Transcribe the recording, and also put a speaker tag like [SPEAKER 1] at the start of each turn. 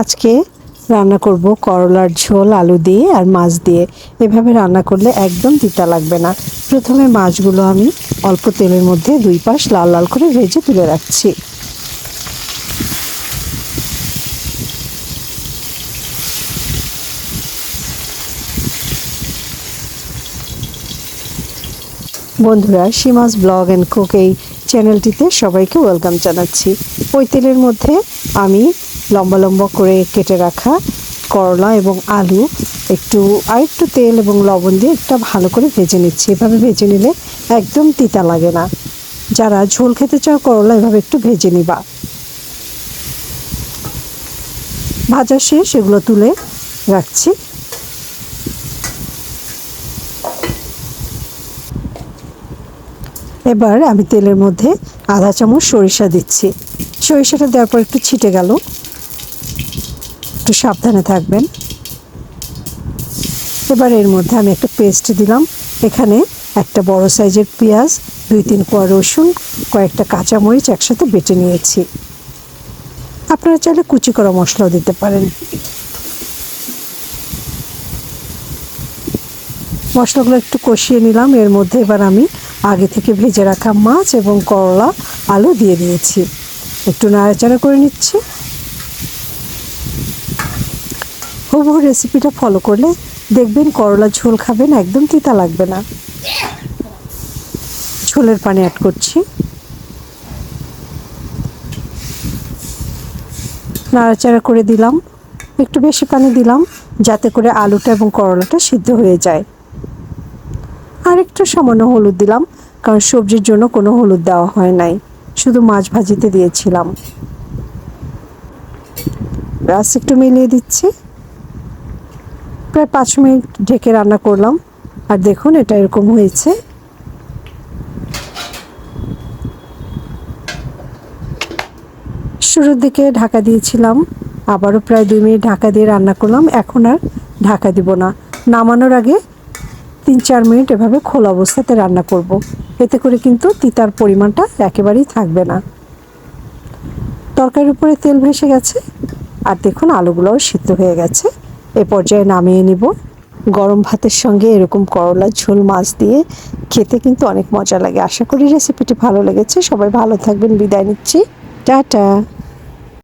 [SPEAKER 1] আজকে রান্না করব করলার ঝোল, আলু দিয়ে আর মাছ দিয়ে। এভাবে রান্না করলে একদম তিতা লাগবে না। প্রথমে মাছগুলো আমি অল্প তেলের মধ্যে দুই পাশ লাল লাল করে ভেজে তুলে রাখছি। বন্ধুরা, সীমাস ব্লগ অ্যান্ড কুক এই চ্যানেলটিতে সবাইকে ওয়েলকাম জানাচ্ছি। ওই তেলের মধ্যে আমি লম্বা লম্বা করে কেটে রাখা করলা এবং আলু, একটু, আরেকটু তেল এবং লবণ দিয়ে একটা ভালো করে ভেজে নিচ্ছি। এভাবে ভেজে নিলে একদম তিতা লাগে না। যারা ঝোল খেতে চাও, করলা এভাবে একটু ভেজে নিবা। ভাজা শেষ, এগুলো তুলে রাখছি। এবার আমি তেলের মধ্যে আধা চামচ সরিষা দিচ্ছি। সরিষাটা দেওয়ার পর একটু ছিটে গেল। একটু সাবধানে থাকবেন। এবার এর মধ্যে আমি একটা পেস্ট দিলাম। এখানে একটা বড় সাইজের পেঁয়াজ, দুই তিন কোয়া রসুন, কয়েকটা কাঁচামরিচ একসাথে বেটে নিয়েছি। আপনারা চাইলে কুচি করা মশলাও দিতে পারেন। মশলাগুলো একটু কষিয়ে নিলাম। এর মধ্যে এবার আমি আগে থেকে ভেজে রাখা মাছ এবং করলা, আলু দিয়ে দিয়েছি। একটু নাড়াচাড়া করে নিচ্ছি। হুবহু রেসিপিটা ফলো করলে দেখবেন করলা ঝোল খাবেন, একদম তিতা লাগবে না। ঝোলের পানি অ্যাড করছি। নাড়াচাড়া করে দিলাম। একটু বেশি পানি দিলাম, যাতে করে আলুটা এবং করলাটা সিদ্ধ হয়ে যায়। আর একটু সামান্য হলুদ দিলাম, কারণ সবজির জন্য কোনো হলুদ দেওয়া হয় নাই। শুধু মাছ ভাজিতে দিয়েছিলাম। ব্যাস, একটু মিলিয়ে দিচ্ছি। প্রায় পাঁচ মিনিট ঢেকে রান্না করলাম। আর দেখুন, এটা এরকম হয়েছে। শুরুর দিকে ঢাকা দিয়েছিলাম। আবারও প্রায় দুই মিনিট ঢাকা দিয়ে রান্না করলাম। এখন আর ঢাকা দিব না। নামানোর আগে তিন চার মিনিট এভাবে খোলা অবস্থাতে রান্না করব। এতে করে কিন্তু তিতার পরিমাণটা একেবারেই থাকবে না। তরকারির উপরে তেল ভেসে গেছে। আর দেখুন, আলুগুলোও সিদ্ধ হয়ে গেছে। এ পর্যায়ে নামিয়ে নিব। গরম ভাতের সঙ্গে এরকম করলা, ঝোল, মাছ দিয়ে খেতে কিন্তু অনেক মজা লাগে। আশা করি রেসিপিটি ভালো লেগেছে। সবাই ভালো থাকবেন। বিদায় নিচ্ছি। টাটা।